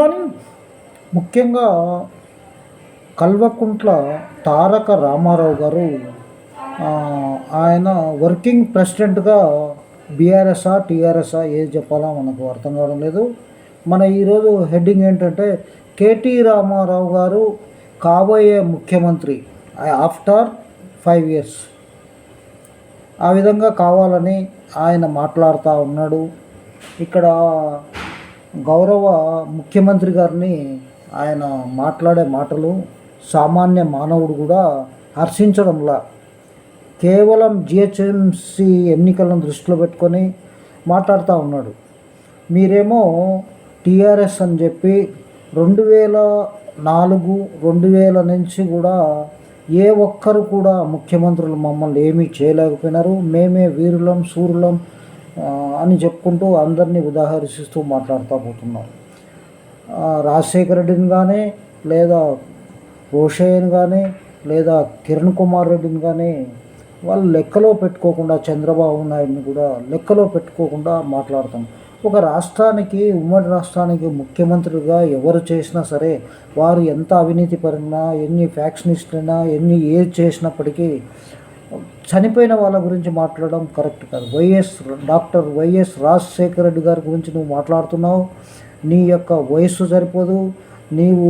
కానీ ముఖ్యంగా కల్వకుంట్ల తారక రామారావు గారు ఆయన వర్కింగ్ ప్రెసిడెంట్గా బీఆర్ఎస్ఆ టీఆర్ఎస్ఆ ఏది చెప్పాలో మనకు అర్థం కావడం లేదు. మన ఈరోజు హెడ్డింగ్ ఏంటంటే కేటీ రామారావు గారు కాబోయే ముఖ్యమంత్రి ఆఫ్టర్ ఫైవ్ ఇయర్స్. ఆ విధంగా కావాలని ఆయన మాట్లాడుతూ ఉన్నాడు. ఇక్కడ గౌరవ ముఖ్యమంత్రి గారిని ఆయన మాట్లాడే మాటలు సామాన్య మానవుడు కూడా హర్షించడంలా. కేవలం జిహెచ్ఎంసి ఎన్నికలను దృష్టిలో పెట్టుకొని మాట్లాడుతూ ఉన్నాడు. మీరేమో టీఆర్ఎస్ అని చెప్పి రెండు వేల నాలుగు రెండు వేల నుంచి కూడా ఏ ఒక్కరు కూడా ముఖ్యమంత్రులు మమ్మల్ని ఏమీ చేయలేకపోయినారు. మేమే వీరులం సూరులం అని చెప్పుకుంటూ అందరినీ ఉదాహరిస్తూ మాట్లాడుతూ పోతున్నారు. రాజశేఖర రెడ్డిని కానీ లేదా రోషయ్యని కానీ లేదా కిరణ్ కుమార్ రెడ్డిని కానీ వాళ్ళు లెక్కలో పెట్టుకోకుండా చంద్రబాబు నాయుడిని కూడా లెక్కలో పెట్టుకోకుండా మాట్లాడతాం. ఒక రాష్ట్రానికి ఉమ్మడి రాష్ట్రానికి ముఖ్యమంత్రిగా ఎవరు చేసినా సరే వారు ఎంత అవినీతిపరినా ఎన్ని ఫ్యాక్షనిస్ట్లైనా ఎన్ని ఏది చేసినప్పటికీ చనిపోయిన వాళ్ళ గురించి మాట్లాడడం కరెక్ట్ కాదు. YS doctor YS Rajasekhara Reddy గారి గురించి నువ్వు మాట్లాడుతున్నావు. నీ యొక్క వయస్సు సరిపోదు. నీవు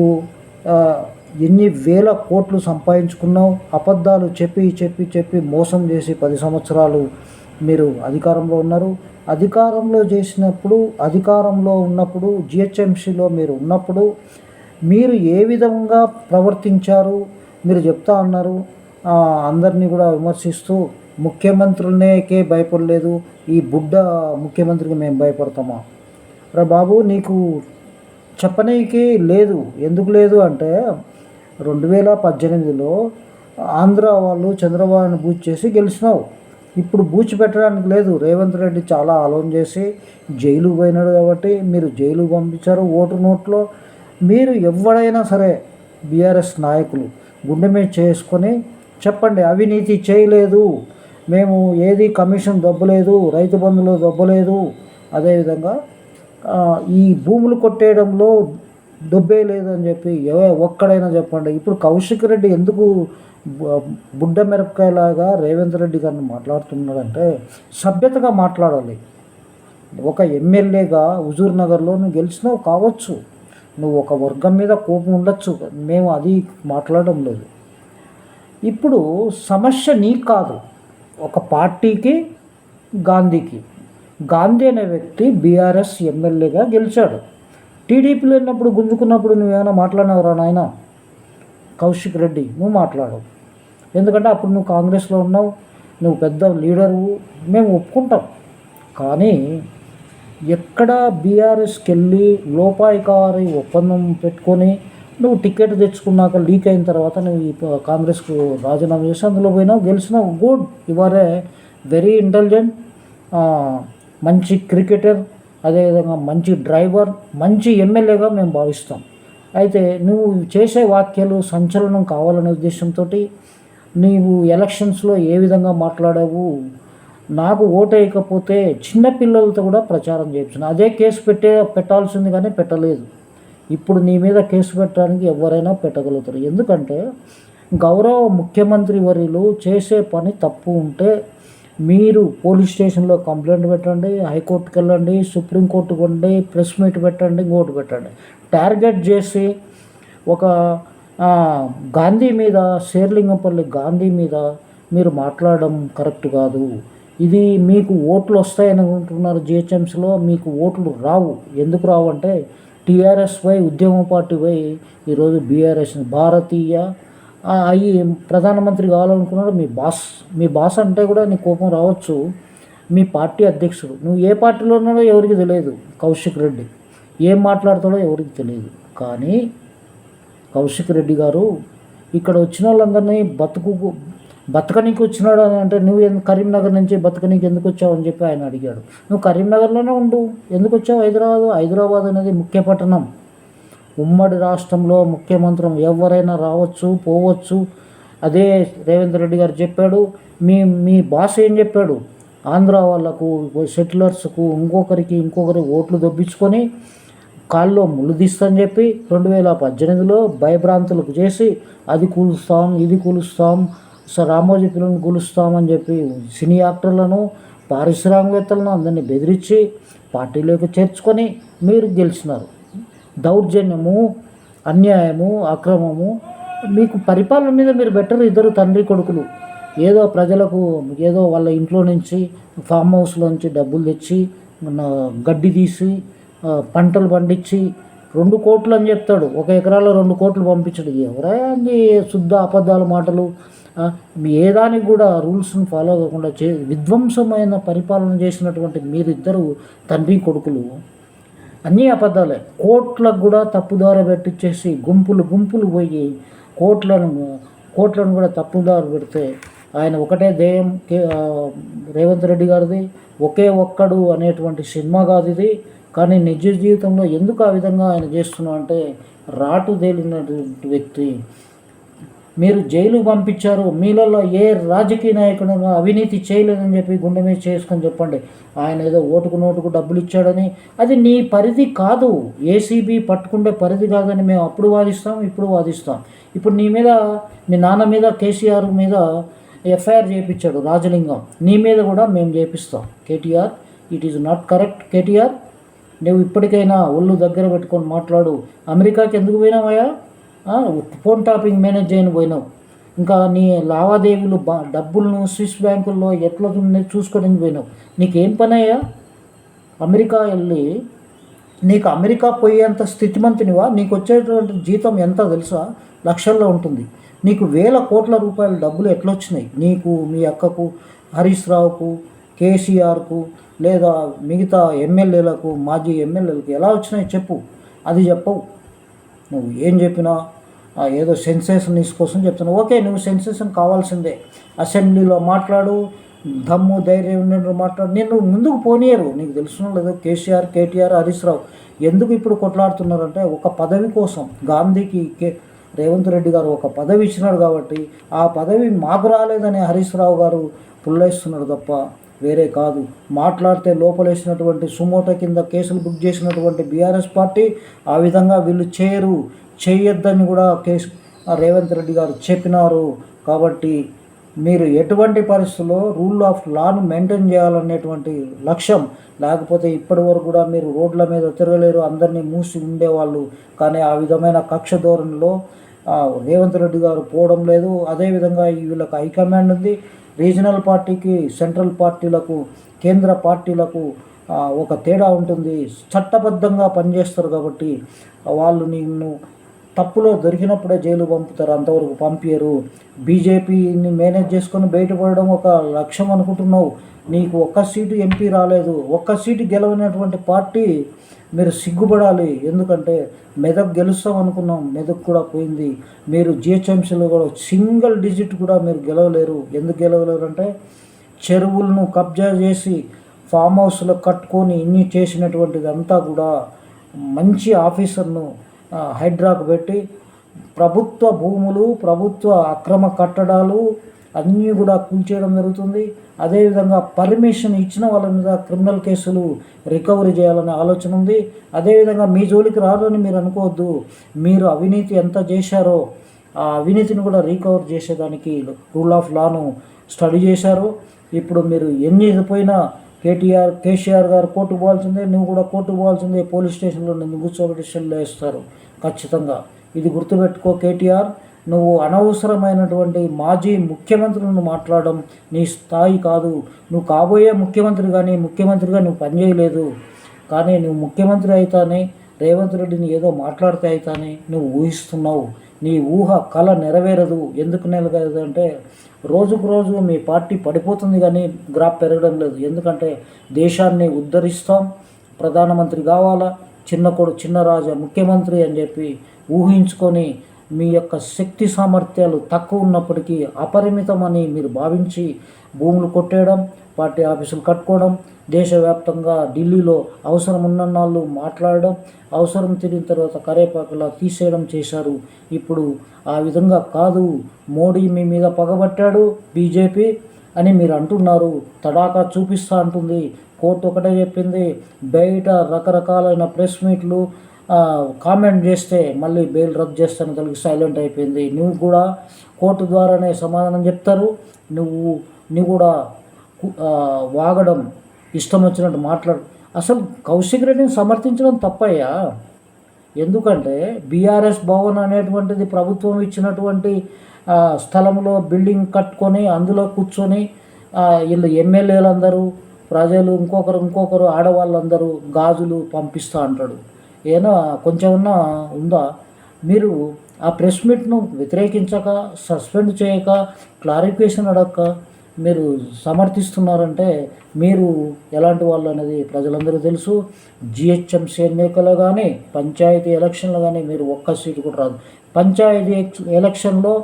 ఎన్ని వేల కోట్లు సంపాదించుకున్నావు. అబద్ధాలు చెప్పి చెప్పి చెప్పి మోసం చేసి పది సంవత్సరాలు మీరు అధికారంలో ఉన్నారు. అధికారంలో చేసినప్పుడు అధికారంలో ఉన్నప్పుడు జిహెచ్ఎంసీలో మీరు ఉన్నప్పుడు మీరు ఏ విధంగా ప్రవర్తించారు? మీరు చెప్తా ఉన్నారు అందరినీ కూడా విమర్శిస్తూ ముఖ్యమంత్రులనేకే భయపడలేదు ఈ బుడ్డ ముఖ్యమంత్రికి మేము భయపడతామా? రా బాబు నీకు చెప్పనీకి లేదు. ఎందుకు లేదు అంటే రెండు వేల పద్దెనిమిదిలో ఆంధ్ర వాళ్ళు చంద్రబాబుని బూచ్ చేసి గెలిచినావు. ఇప్పుడు బూచి పెట్టడానికి లేదు. రేవంత్ రెడ్డి చాలా ఆలోచన చేసి జైలు పోయినాడు కాబట్టి మీరు జైలు పంపించారు ఓటు నోట్లో. మీరు ఎవడైనా సరే బీఆర్ఎస్ నాయకులు గుండె మీద చేసుకొని చెప్పండి అవినీతి చేయలేదు. మేము ఏది కమిషన్ దొబ్బలేదు రైతు బంధులో దొబ్బలేదు. అదేవిధంగా ఈ భూములు కొట్టేయడంలో దొబ్బే లేదని చెప్పి ఎవ- ఒక్కడైనా చెప్పండి. ఇప్పుడు కౌశిక్ రెడ్డి ఎందుకు బుడ్డ మిరపకాయలాగా రేవంత్ రెడ్డి గారిని మాట్లాడుతున్నాడంటే సభ్యతగా మాట్లాడాలి. ఒక ఎమ్మెల్యేగా హుజూర్ నగర్లో నువ్వు గెలిచినావు కావచ్చు. నువ్వు ఒక వర్గం మీద కోపం ఉండొచ్చు. మేము అది మాట్లాడడం లేదు. ఇప్పుడు సమస్య నీకు కాదు. ఒక పార్టీకి గాంధీకి. గాంధీ అనే వ్యక్తి బీఆర్ఎస్ ఎమ్మెల్యేగా గెలిచాడు. టీడీపీలో ఉన్నప్పుడు గుంజుకున్నప్పుడు నువ్వేమైనా మాట్లాడినవరా నాయన? కౌశిక్ రెడ్డి నువ్వు మాట్లాడవు ఎందుకంటే అప్పుడు నువ్వు కాంగ్రెస్లో ఉన్నావు నువ్వు పెద్ద లీడరు మేము ఒప్పుకుంటాం. కానీ ఎక్కడ బీఆర్ఎస్కి వెళ్ళి లోపాయికారి ఒప్పందం పెట్టుకొని నువ్వు టికెట్ తెచ్చుకున్నాక లీక్ అయిన తర్వాత నువ్వు ఈ కాంగ్రెస్కు రాజీనామా చేసి అందులో పోయినావు గెలిచినావు గుడ్. ఇవారే వెరీ ఇంటెలిజెంట్ మంచి క్రికెటర్ అదేవిధంగా మంచి డ్రైవర్ మంచి ఎమ్మెల్యేగా మేము భావిస్తాం. అయితే నువ్వు చేసే వాక్యాలు సంచలనం కావాలనే ఉద్దేశంతో నీవు ఎలక్షన్స్లో ఏ విధంగా మాట్లాడావు నాకు ఓటు వేయకపోతే చిన్నపిల్లలతో కూడా ప్రచారం చేయించిన అదే కేసు పెట్టే పెట్టాల్సింది కానీ పెట్టలేదు. ఇప్పుడు నీ మీద కేసు పెట్టడానికి ఎవరైనా పెట్టగలుగుతారు. ఎందుకంటే గౌరవ ముఖ్యమంత్రి వర్యులు చేసే పని తప్పు ఉంటే మీరు పోలీస్ స్టేషన్లో కంప్లైంట్ పెట్టండి హైకోర్టుకి వెళ్ళండి సుప్రీంకోర్టుకు వండి ప్రెస్ మీట్ పెట్టండి ఇంకోటి పెట్టండి. టార్గెట్ చేసి ఒక గాంధీ మీద శేర్లింగంపల్లి గాంధీ మీద మీరు మాట్లాడడం కరెక్ట్ కాదు. ఇది మీకు ఓట్లు వస్తాయని అనుకుంటున్నారు జిహెచ్ఎంసీలో మీకు ఓట్లు రావు. ఎందుకు రావు అంటే టీఆర్ఎస్ వై ఉద్యమ పార్టీ వై ఈరోజు బీఆర్ఎస్ భారతీయ అవి అయ్యి ప్రధానమంత్రి కావాలనుకున్నాడు మీ బాస్. మీ బాస్ అంటే కూడా నీ కోపం రావచ్చు. మీ పార్టీ అధ్యక్షుడు. నువ్వు ఏ పార్టీలో ఉన్నాడో ఎవరికి తెలియదు. కౌశిక్ రెడ్డి. ఏం మాట్లాడతాడో ఎవరికి తెలియదు. కానీ కౌశిక్ రెడ్డి గారు ఇక్కడ వచ్చిన వాళ్ళందరినీ బతుకు బతకనీకి వచ్చినాడు అని అంటే నువ్వు ఎందుకు కరీంనగర్ నుంచి బతకనీకి ఎందుకు వచ్చావు అని చెప్పి ఆయన అడిగాడు. నువ్వు కరీంనగర్లోనే ఉండు. ఎందుకు వచ్చావు హైదరాబాద్? హైదరాబాద్ అనేది ముఖ్య పట్టణం. ఉమ్మడి రాష్ట్రంలో ముఖ్యమంత్రి ఎవరైనా రావచ్చు పోవచ్చు. అదే రేవంత్ రెడ్డి గారు చెప్పాడు. మీ మీ బాస్ ఏం చెప్పాడు? ఆంధ్ర వాళ్ళకు సెటిలర్స్కు ఇంకొకరికి ఇంకొకరి ఓట్లు దొబ్బించుకొని కాల్లో ముళ్ళు తీస్తని చెప్పి రెండు వేల పద్దెనిమిదిలో భయభ్రాంతులకు చేసి అది కూలుస్తాం ఇది కూలుస్తాం సో రామోజీ ఫిల్మ్ని కూలుస్తామని చెప్పి సినీ యాక్టర్లను పారిశ్రామికవేత్తలను అందరినీ బెదిరించి పార్టీలోకి చేర్చుకొని మీరు గెలిచినారు. దౌర్జన్యము అన్యాయము అక్రమము మీకు పరిపాలన మీద మీరు బెటర్ ఇద్దరు తండ్రి కొడుకులు. ఏదో ప్రజలకు ఏదో వాళ్ళ ఇంట్లో నుంచి ఫామ్ హౌస్లో నుంచి డబ్బులు తెచ్చి గడ్డి తీసి పంటలు పండించి రెండు కోట్లు అని చెప్తాడు. ఒక ఎకరాలో రెండు కోట్లు పంపించడు. ఎవరా శుద్ధ అబద్ధాల మాటలు? ఏ దానికి కూడా రూల్స్ని ఫాలో అవ్వకుండా చే విధ్వంసమైన పరిపాలన చేసినటువంటి మీరిద్దరు తండ్రి కొడుకులు అన్నీ అబద్ధాలే. కోట్లకు కూడా తప్పుదారి పెట్టించేసి గుంపులు గుంపులు పోయి కోట్లను కోట్లను కూడా తప్పుదారి పెడితే ఆయన ఒకటే ధ్యేయం కే- రేవంత్ రెడ్డి గారిది ఒకే ఒక్కడు అనేటువంటి సినిమా కాదు ఇది కానీ నిజ జీవితంలో ఎందుకు ఆ విధంగా ఆయన చేస్తున్నా అంటే రాటు తేలినటువంటి వ్యక్తి మీరు జైలు పంపించారు మీలలో ఏ రాజకీయ నాయకుడు అవినీతి చేయలేదని చెప్పి గుండె మీద చేసుకొని చెప్పండి. ఆయన ఏదో ఓటుకు నోటుకు డబ్బులు ఇచ్చాడని. అది నీ పరిధి కాదు. ఏసీబీ పట్టుకుంటే పరిధి కాదని మేము అప్పుడు వాదిస్తాం ఇప్పుడు వాదిస్తాం. ఇప్పుడు నీ మీద మీ నాన్న మీద కేసీఆర్ మీద ఎఫ్ఐఆర్ చేయించాడు రాజలింగం. నీ మీద కూడా మేము చేపిస్తాం. KTR it is not correct KTR. నువ్వు ఇప్పటికైనా ఒళ్ళు దగ్గర పెట్టుకొని మాట్లాడు. అమెరికాకి ఎందుకు పోయినావయ్యా? ఫోన్ టాపింగ్ మేనేజ్ చేయని పోయినావు. ఇంకా నీ లావాదేవీలు బా డబ్బులను స్విస్ బ్యాంకుల్లో ఎట్లా ఉన్నాయి చూసుకోవడానికి పోయినావు. నీకేం పని అయ్యా అమెరికా వెళ్ళి నీకు అమెరికా పోయేంత స్థితిమంతునివా? నీకు వచ్చేటువంటి జీతం ఎంత తెలుసా? లక్షల్లో ఉంటుంది. నీకు వేల కోట్ల రూపాయల డబ్బులు ఎట్లా వచ్చినాయి నీకు మీ అక్కకు హరీష్ రావుకు కేసీఆర్కు లేదా మిగతా ఎమ్మెల్యేలకు మాజీ ఎమ్మెల్యేలకు ఎలా వచ్చినాయి చెప్పు. అది చెప్పవు. నువ్వు ఏం చెప్పినా ఏదో సెన్సేషన్ కోసం చెప్తున్నావు ఓకే నువ్వు సెన్సేషన్ కావాల్సిందే. అసెంబ్లీలో మాట్లాడు దమ్ము ధైర్యం నేను మాట్లాడు. నేను ముందుకు పోనీయరు. నీకు తెలిసిన లేదో కేసీఆర్ కేటీఆర్ హరీష్ రావు ఎందుకు ఇప్పుడు కొట్లాడుతున్నారంటే ఒక పదవి కోసం గాంధీకి కే రేవంత్ రెడ్డి గారు ఒక పదవి ఇచ్చినాడు కాబట్టి ఆ పదవి మాకు రాలేదని హరీష్ రావు గారు పుల్లేస్తున్నాడు తప్ప వేరే కాదు. మాట్లాడితే లోపలేసినటువంటి సుమోటో కింద కేసులు బుక్ చేసినటువంటి బీఆర్ఎస్ పార్టీ ఆ విధంగా వీళ్ళు చేయరు. చేయొద్దని కూడా కేసు రేవంత్ రెడ్డి గారు చెప్పినారు. కాబట్టి మీరు ఎటువంటి పరిస్థితుల్లో రూల్ ఆఫ్ లాను మెయింటైన్ చేయాలనేటువంటి లక్ష్యం. లేకపోతే ఇప్పటి వరకు కూడా మీరు రోడ్ల మీద తిరగలేరు. అందరినీ మూసి ఉండేవాళ్ళు. కానీ ఆ విధమైన కక్ష ధోరణిలో రేవంత్ రెడ్డి గారు పోవడం లేదు. అదేవిధంగా వీళ్ళకి హైకమాండ్ ఉంది. రీజనల్ పార్టీకి సెంట్రల్ పార్టీలకు కేంద్ర పార్టీలకు ఒక తేడా ఉంటుంది. చట్టబద్ధంగా పనిచేస్తారు కాబట్టి వాళ్ళు నిన్ను తప్పులో దొరికినప్పుడే జైలు పంపుతారు అంతవరకు పంపించరు బీజేపీని మేనేజ్ చేసుకొని బయటపడడం ఒక లక్ష్యం అనుకుంటున్నావు. నీకు ఒక్క సీటు ఎంపీ రాలేదు. ఒక్క సీటు గెలవనటువంటి పార్టీ మీరు సిగ్గుపడాలి. ఎందుకంటే మెదక్ గెలుస్తాం అనుకున్నాం మెదక్ కూడా పోయింది. మీరు జిహెచ్ఎంసీలో కూడా సింగిల్ డిజిట్ కూడా మీరు గెలవలేరు. ఎందుకు గెలవలేరు అంటే చెరువులను కబ్జా చేసి ఫామ్ హౌస్లో కట్టుకొని ఇన్ని చేసినటువంటిదంతా కూడా మంచి ఆఫీసర్ను హైడ్రాకు పెట్టి ప్రభుత్వ భూములు ప్రభుత్వ అక్రమ కట్టడాలు అన్నీ కూడా కూల్చేయడం జరుగుతుంది. అదేవిధంగా పర్మిషన్ ఇచ్చిన వాళ్ళ మీద క్రిమినల్ కేసులు రికవరీ చేయాలనే ఆలోచన ఉంది. అదేవిధంగా మీ జోలికి రాదని మీరు అనుకోవద్దు. మీరు అవినీతి ఎంత చేశారో ఆ అవినీతిని కూడా రికవర్ చేసేదానికి రూల్ ఆఫ్ లాను స్టడీ చేశారు. ఇప్పుడు మీరు ఎన్ని పోయినా కేటీఆర్ కేసీఆర్ గారు కోర్టు పోవాల్సిందే నువ్వు కూడా కోర్టు పోవాల్సిందే పోలీస్ స్టేషన్లో నిన్ను కూర్చోబెట్టి సెల్లో వేస్తారు. ఖచ్చితంగా. ఇది గుర్తుపెట్టుకో కేటీఆర్. నువ్వు అనవసరమైనటువంటి మాజీ ముఖ్యమంత్రులను మాట్లాడడం నీ స్థాయి కాదు. నువ్వు కాబోయే ముఖ్యమంత్రి కానీ ముఖ్యమంత్రిగా నువ్వు పనిచేయలేదు కానీ నువ్వు ముఖ్యమంత్రి అయితానే రేవంత్ రెడ్డిని ఏదో మాట్లాడితే అయితానే నువ్వు ఊహిస్తున్నావు. నీ ఊహ కళ నెరవేరదు. ఎందుకు నెరవేరదు అంటే రోజుకు రోజు మీ పార్టీ పడిపోతుంది కానీ గ్రాఫ్ పెరగడం లేదు. ఎందుకంటే దేశాన్ని ఉద్ధరిస్తాం. ప్రధానమంత్రి కావాలా చిన్న కొడు చిన్న రాజా ముఖ్యమంత్రి అని చెప్పి ఊహించుకొని మీ యొక్క శక్తి సామర్థ్యాలు తక్కువ ఉన్నప్పటికీ అపరిమితమని మీరు భావించి భూములు కొట్టేయడం పార్టీ ఆఫీసులు కట్టుకోవడం దేశవ్యాప్తంగా ఢిల్లీలో అవసరం ఉన్నన్నాళ్ళు మాట్లాడడం అవసరం తిరిగిన తర్వాత కరేపాకులా తీసేయడం చేశారు. ఇప్పుడు ఆ విధంగా కాదు. మోడీ మీ మీద పగబట్టాడు బీజేపీ అని మీరు అంటున్నారు. తడాకా చూపిస్తా అంటుంది. కోర్టు ఒకటే చెప్పింది. బయట రకరకాలైన ప్రెస్ మీట్లు కామెంట్ చేస్తే మళ్ళీ బెయిల్ రద్దు చేస్తాను కలిగి సైలెంట్ అయిపోయింది. నువ్వు కూడా కోర్టు ద్వారానే సమాధానం చెప్తారు. నువ్వు నువ్వు కూడా వాగడం ఇష్టం వచ్చినట్టు మాట్లాడు. అసలు కౌశిక్ రెడ్డిని సమర్థించడం తప్పయ్యా? ఎందుకంటే బీఆర్ఎస్ భవన్ అనేటువంటిది ప్రభుత్వం ఇచ్చినటువంటి స్థలంలో బిల్డింగ్ కట్టుకొని అందులో కూర్చొని వీళ్ళు ఎమ్మెల్యేలందరూ ప్రజలు ఇంకొకరు ఇంకొకరు ఆడవాళ్ళందరూ గాజులు పంపిస్తా అంటాడు. ఏనా కొంచెం ఉన్నా ఉందా? మీరు ఆ ప్రెస్ మీట్ను వ్యతిరేకించక సస్పెండ్ చేయక క్లారిఫికేషన్ అడగక మీరు సమర్థిస్తున్నారంటే మీరు ఎలాంటి వాళ్ళు అనేది ప్రజలందరూ తెలుసు. జిహెచ్ఎంసీ ఎన్నికలు కానీ పంచాయతీ ఎలక్షన్లు కానీ మీరు ఒక్క సీటు కూడా రాదు. పంచాయతీ ఎలక్షన్లో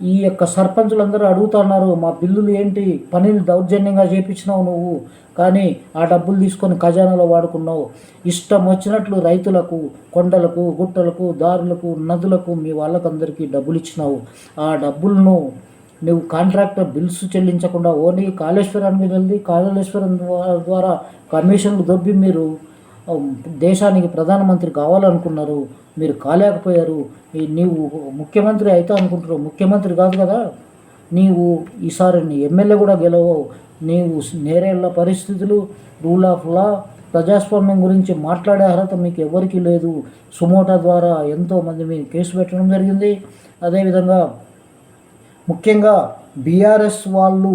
ఈ యొక్క సర్పంచులందరూ అడుగుతున్నారు మా బిల్లులు ఏంటి? పనిని దౌర్జన్యంగా చేపించినావు నువ్వు కానీ ఆ డబ్బులు తీసుకొని ఖజానాలో వాడుకున్నావు. ఇష్టం వచ్చినట్లు రైతులకు కొండలకు గుట్టలకు దారులకు నదులకు మీ వాళ్ళకందరికీ డబ్బులు ఇచ్చినావు. ఆ డబ్బులను నువ్వు కాంట్రాక్టర్ బిల్స్ చెల్లించకుండా ఓన్లీ కాళేశ్వరానికి వెళ్ళి కాళేశ్వరం ద్వారా కమిషన్లు దొబ్బి మీరు దేశానికి ప్రధానమంత్రి కావాలనుకున్నారు మీరు కాలేకపోయారు నీవు ముఖ్యమంత్రి అయితే అనుకుంటున్నావు ముఖ్యమంత్రి కాదు కదా. నీవు ఈసారి నీ ఎమ్మెల్యే కూడా గెలవవు. నీవు నేరేళ్ళ పరిస్థితులు రూల్ ఆఫ్ లా ప్రజాస్వామ్యం గురించి మాట్లాడే అర్హత మీకు ఎవరికీ లేదు. సుమోటా ద్వారా ఎంతోమంది మీరు కేసు పెట్టడం జరిగింది. అదేవిధంగా ముఖ్యంగా బీఆర్ఎస్ వాళ్ళు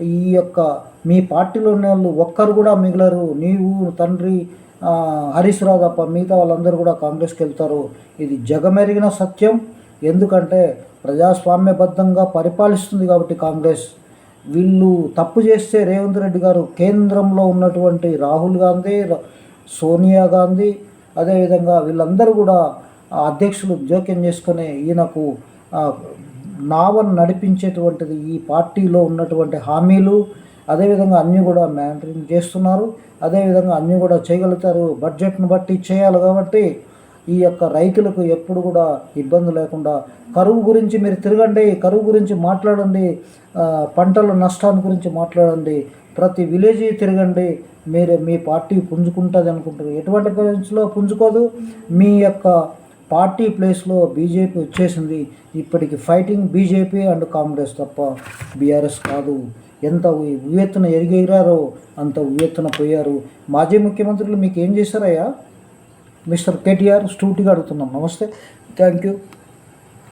ఈ యొక్క మీ పార్టీలో ఉన్న వాళ్ళు ఒక్కరు కూడా మిగలరు. నీవు తండ్రి హరీష్ రావు తప్ప మిగతా వాళ్ళందరూ కూడా కాంగ్రెస్కి వెళ్తారు. ఇది జగమెరిగిన సత్యం. ఎందుకంటే ప్రజాస్వామ్యబద్ధంగా పరిపాలిస్తుంది కాబట్టి కాంగ్రెస్. వీళ్ళు తప్పు చేస్తే రేవంత్ రెడ్డి గారు కేంద్రంలో ఉన్నటువంటి రాహుల్ గాంధీ సోనియా గాంధీ అదేవిధంగా వీళ్ళందరూ కూడా అధ్యక్షులు జోక్యం చేసుకునే ఈయనకు ఆ, నావను నడిపించేటువంటిది ఈ పార్టీలో ఉన్నటువంటి హామీలు. అదేవిధంగా అన్నీ కూడా మ్యాటరింగ్ చేస్తున్నారు. అదేవిధంగా అన్నీ కూడా చేయగలుగుతారు. బడ్జెట్ను బట్టి చేయాలి కాబట్టి ఈ యొక్క రైతులకు ఎప్పుడు కూడా ఇబ్బంది లేకుండా కరువు గురించి మీరు తిరగండి కరువు గురించి మాట్లాడండి పంటల నష్టాన్ని గురించి మాట్లాడండి. ప్రతి విలేజ్ తిరగండి. మీరు మీ పార్టీ పుంజుకుంటుంది అనుకుంటారు. ఎటువంటి ప్లేస్లో పుంజుకోదు. మీ యొక్క పార్టీ ప్లేస్లో బీజేపీ వచ్చేసింది. ఇప్పటికి ఫైటింగ్ బీజేపీ అండ్ కాంగ్రెస్ తప్ప బీఆర్ఎస్ కాదు. ఎంత ఉ- ఉవ్వెత్తున అంత ఉవ్వెత్తున పోయారు. మాజీ ముఖ్యమంత్రులు మీకు ఏం చేశారయ్యా? మిస్టర్ కేటీఆర్ స్టూటిగా అడుగుతున్నాం. నమస్తే. Thank you.